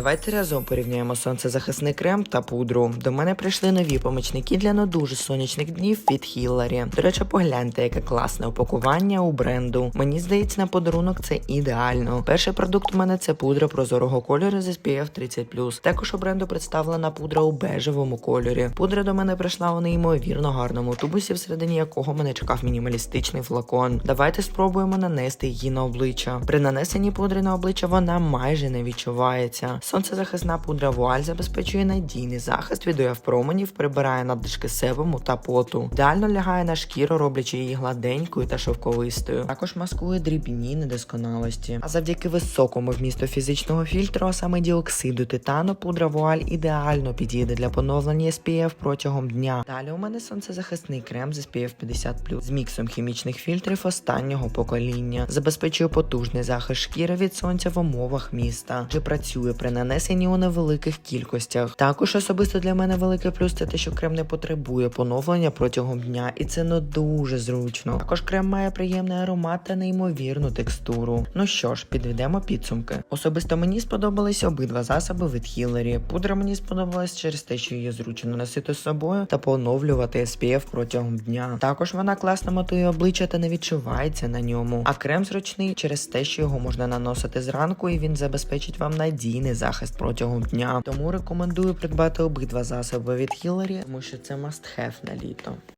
Давайте разом порівняємо сонцезахисний крем та пудру. До мене прийшли нові помічники для не дуже сонячних днів від Хілларі. До речі, погляньте, яке класне упакування у бренду. Мені здається, на подарунок це ідеально. Перший продукт у мене це пудра прозорого кольору з SPF 30+. Також у бренду представлена пудра у бежевому кольорі. Пудра до мене прийшла у неймовірно гарному тубусі, всередині якого мене чекав мінімалістичний флакон. Давайте спробуємо нанести її на обличчя. При нанесенні пудри на обличчя вона майже не відчувається. Сонцезахисна пудра вуаль забезпечує надійний захист від УФ променів, прибирає надлишки себуму та поту. Ідеально лягає на шкіру, роблячи її гладенькою та шовковистою. Також маскує дрібні недосконалості. А завдяки високому вмісту фізичного фільтру, а саме діоксиду титану, пудра вуаль ідеально підійде для поновлення SPF протягом дня. Далі у мене сонцезахисний крем з SPF 50+, з міксом хімічних фільтрів останнього покоління. Забезпечує потужний захист шкіри від сонця в умовах міста, чи працює при нанесенні у невеликих кількостях. Також особисто для мене великий плюс це те, що крем не потребує поновлення протягом дня, і це не дуже зручно. Також крем має приємний аромат та неймовірну текстуру. Ну що ж, підведемо підсумки. Особисто мені сподобались обидва засоби від Хіллері. Пудра мені сподобалась через те, що її зручно носити з собою та поновлювати SPF протягом дня. Також вона класно матує обличчя та не відчувається на ньому. А крем зручний через те, що його можна наносити зранку, і він забезпечить вам надійний захист протягом дня. Тому рекомендую придбати обидва засоби від Хіларі, тому що це must have на літо.